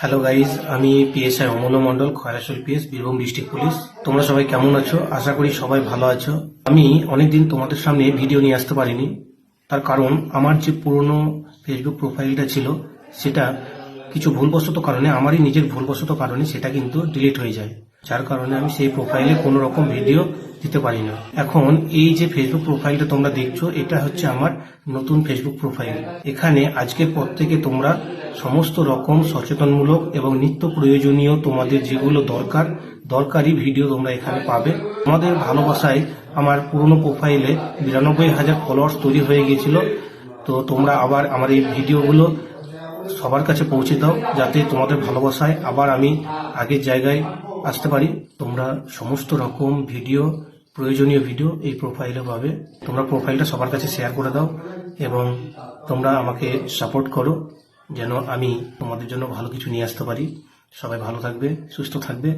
Hello guys আমি PSI Aman Mondal Khoyrasol PS Birbhum district police. তোমরা সবাই কেমন আছো? আশা করি সবাই ভালো আছো। আমি অনেকদিন তোমাদের সামনে ভিডিও নিয়ে আসতে পারিনি। তার কারণ, আমার যে পুরনো ফেসবুক প্রোফাইলটা ছিল, সেটা কিছু ভুলবশত কারণে, আমারই নিজের ভুলবশত কারণে সেটা কিন্তু ডিলিট হয়ে যায়। যার কারণে আমি সেই প্রোফাইলে কোনো রকম ভিডিও দিতে পারি না এখন এই যে ফেসবুক প্রোফাইলটা তোমরা দেখছ, এটা হচ্ছে আমার নতুন ফেসবুক প্রোফাইল এখানে আজকের পর থেকে তোমরা সমস্ত রকম সচেতনমূলক এবং নিত্য প্রয়োজনীয় তোমাদের যেগুলো দরকার, দরকারি ভিডিও তোমরা এখানে পাবে। তোমাদের ভালোবাসায় আমার পুরনো প্রোফাইলে বিরানব্বই হাজার ফলোয়ার্স তৈরি হয়ে গিয়েছিল। তো তোমরা আবার আমার এই ভিডিওগুলো সবার কাছে পৌঁছে দাও, যাতে তোমাদের ভালোবাসায় আবার আমি আগের জায়গায় আসতে পারি। তোমরা সমস্ত রকম ভিডিও, প্রয়োজনীয় ভিডিও এই প্রোফাইলে পাবে। তোমরা প্রোফাইলটা সবার কাছে শেয়ার করে দাও এবং তোমরা আমাকে সাপোর্ট করো যেন আমি তোমাদের জন্য ভালো কিছু নিয়ে আসতে পারি। সবাই ভালো থাকবে, সুস্থ থাকবে।